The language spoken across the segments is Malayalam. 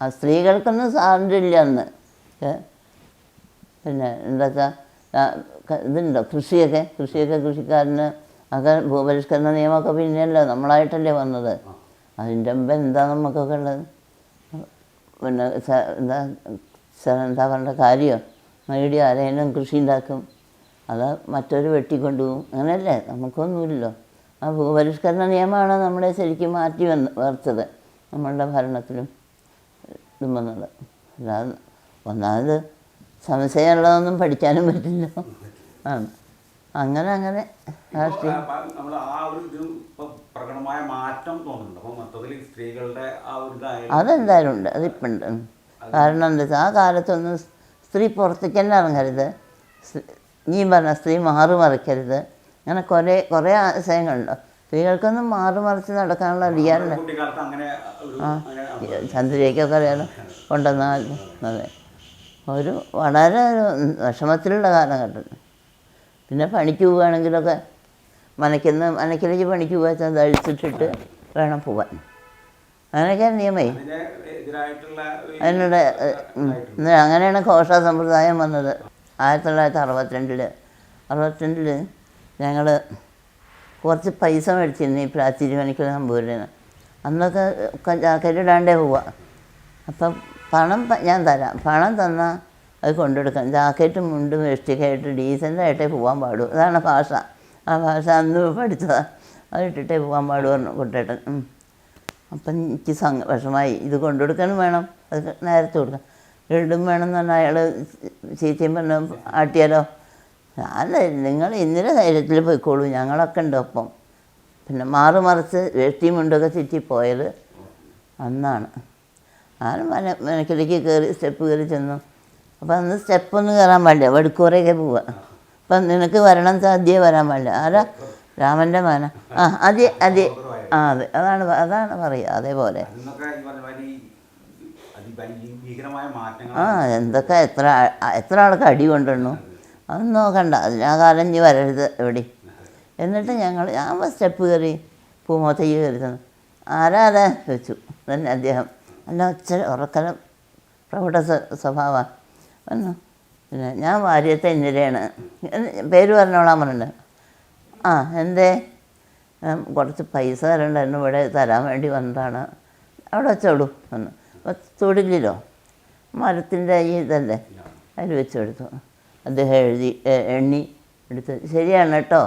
ആ സ്ത്രീകൾക്കൊന്നും സ്വാതന്ത്ര്യമില്ല അന്ന് പിന്നെ എന്തൊക്കെ ഇതുണ്ടോ? കൃഷിയൊക്കെ? കൃഷിയൊക്കെ കൃഷിക്കാരന് ഒക്കെ ഭൂപരിഷ്കരണ നിയമമൊക്കെ പിന്നെയല്ലോ നമ്മളായിട്ടല്ലേ വന്നത്? അതിന്റെ മുമ്പ് എന്താ നമുക്കൊക്കെ ഉള്ളത്? പിന്നെ എന്താ എന്താ പറയേണ്ട കാര്യം? മൈഡി ആരെങ്കിലും കൃഷി ഉണ്ടാക്കും അത് മറ്റൊരു വെട്ടിക്കൊണ്ടുപോകും. അങ്ങനെയല്ലേ? നമുക്കൊന്നുമില്ലല്ലോ. ആ ഭൂപരിഷ്കരണ നിയമമാണ് നമ്മളെ ശരിക്കും മാറ്റി വന്ന് വറുത്തത് നമ്മളുടെ ഭരണത്തിലും. ഇതും വന്നത് അല്ലാതെ ഒന്നാമത് സംശയമുള്ളതൊന്നും പഠിക്കാനും പറ്റില്ല. ആണ്. അങ്ങനെ അങ്ങനെ. പ്രകടമായ മാറ്റം തോന്നുന്നുണ്ട്. സ്ത്രീകളുടെ അതെന്തായാലും ഉണ്ട്. അതിപ്പം ഉണ്ട് കാരണം എന്താ വെച്ചാൽ ആ കാലത്തൊന്നും സ്ത്രീ പുറത്തേക്ക് തന്നെ ഇറങ്ങരുത് നീ പറഞ്ഞ സ്ത്രീ മാറി മറിക്കരുത്. അങ്ങനെ കുറേ കുറേ ആശയങ്ങളുണ്ട്. സ്ത്രീകൾക്കൊന്നും മാറി മറിച്ച് നടക്കാനുള്ള അധികാരമില്ല. ആ ചന്ദ്രയ്ക്കൊക്കെ അറിയാലോ കൊണ്ടുവന്നാൽ അതെ. ഒരു വളരെ ഒരു വിഷമത്തിലുള്ള കാലഘട്ടം പിന്നെ പണിക്ക് പോവുകയാണെങ്കിലൊക്കെ മനയ്ക്കുന്ന മനക്കിലേക്ക് പണിക്ക് പോകാൻ തഴിച്ചിട്ടിട്ട് വേണം പോവാൻ. അങ്ങനെയൊക്കെ നിയമേ. അതിനുള്ള അങ്ങനെയാണ് ഘോഷ സമ്പ്രദായം വന്നത്. ആയിരത്തി തൊള്ളായിരത്തി അറുപത്തിരണ്ടിൽ അറുപത്തിരണ്ടിൽ ഞങ്ങൾ കുറച്ച് പൈസ മേടിച്ചിരുന്നു ഈ പ്രാചീരിമണിക്കൽ നമ്പൂരിൽ നിന്ന് അന്നൊക്കെ ജാക്കറ്റിടാണ്ടേ പോവുക അപ്പം പണം ഞാൻ തരാം പണം തന്നാൽ അത് കൊണ്ടെടുക്കാം ജാക്കറ്റും മുണ്ടും വെഷ്ടിക്കായിട്ട് ഡീസന്റായിട്ടേ പോകാൻ പാടൂ അതാണ് ഭാഷ ആ ഭാഷ അന്ന് പഠിച്ചതാണ് അത് ഇട്ടിട്ടേ പോകാൻ പാടൂ പറഞ്ഞു കുട്ടേട്ടൻ. അപ്പം എനിക്ക് സംഘ വിഷമായി ഇത് കൊണ്ടുകൊടുക്കാനും വേണം അത് നേരത്തെ കൊടുക്കാം ഇടും വേണം എന്ന് പറഞ്ഞാൽ അയാൾ ചേച്ചിയും പറഞ്ഞ ആട്ടിയാലോ അല്ല നിങ്ങൾ ഇന്നലെ ധൈര്യത്തിൽ പോയിക്കോളൂ. ഞങ്ങളൊക്കെ ഉണ്ട് ഒപ്പം. പിന്നെ മാറി മറിച്ച് വേഷ്ടി മുണ്ടൊക്കെ ചുറ്റി പോയത് അന്നാണ്. ഞാൻ മന മനക്കിലേക്ക് കയറി സ്റ്റെപ്പ് കയറി ചെന്നു. അപ്പം അന്ന് സ്റ്റെപ്പൊന്നും കയറാൻ പാടില്ല. വടുക്കൂറയൊക്കെ പോവുക അപ്പം നിനക്ക് വരണം സാധ്യേ വരാൻ പാടില്ല. ആരാ? രാമന്റെ മാന ആ അതെ അതെ. ആ അതെ. അതാണ് അതാണ് പറയുക. അതേപോലെ. ആ എന്തൊക്കെ എത്ര എത്ര ആൾക്ക് അടി കൊണ്ടിരുന്നു അതൊന്നും നോക്കണ്ട. അതിനാ കാലം ഇനി വരരുത് എവിടെ? എന്നിട്ട് ഞങ്ങൾ ഞാൻ സ്റ്റെപ്പ് കയറി പൂമോത്തേക്ക് കയറി തന്നു ആരാ വെച്ചു തന്നെ അദ്ദേഹം. അല്ല ഒച്ച ഉറക്കല പ്രൗഢ സ്വഭാവമാണ്. വന്നു. പിന്നെ ഞാൻ വാര്യത്തെ ഇന്ദിരയാണ് പേര് പറഞ്ഞോളാൻ പറഞ്ഞിട്ടുണ്ട്. ആ എന്തേ? കുറച്ച് പൈസ തരണ്ടായിരുന്നു ഇവിടെ തരാൻ വേണ്ടി വന്നതാണ്. അവിടെ വെച്ചോളൂ. എന്ന് അപ്പോൾ തൊടിലിലോ മരത്തിന്റെ ഈ ഇതല്ലേ? അതിൽ വെച്ചു കൊടുത്തു. അദ്ദേഹം എഴുതി എണ്ണി എടുത്ത്. ശരിയാണ് കേട്ടോ.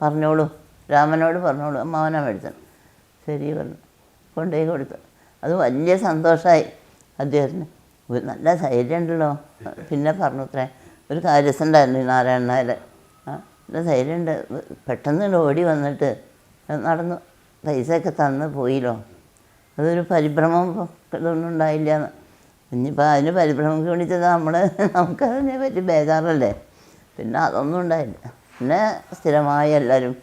പറഞ്ഞോളൂ. രാമനോട് പറഞ്ഞോളൂ. അമ്മാവനാ എടുത്തത് ശരി പറഞ്ഞു. കൊണ്ടുപോയി കൊടുത്തു. അത് വലിയ സന്തോഷമായി അദ്ദേഹത്തിന്. നല്ല ധൈര്യം ഉണ്ടല്ലോ. പിന്നെ പറഞ്ഞു അത്രേ. ഒരു കാര്യസുണ്ടായിരുന്നു ഈ നാരായണനായ നല്ല ധൈര്യമുണ്ട് പെട്ടെന്ന് ഓടി വന്നിട്ട് നടന്നു. പൈസയൊക്കെ തന്ന് പോയില്ലോ. അതൊരു പരിഭ്രമം ഇതൊന്നും ഉണ്ടായില്ല എന്ന്. ഇനിയിപ്പോൾ അതിന് പരിഭ്രമം കാണിച്ചത് നമ്മൾ നമുക്കതിനെ പറ്റി ബേജാറല്ലേ? പിന്നെ അതൊന്നും ഉണ്ടായില്ല. പിന്നെ സ്ഥിരമായി എല്ലാവരും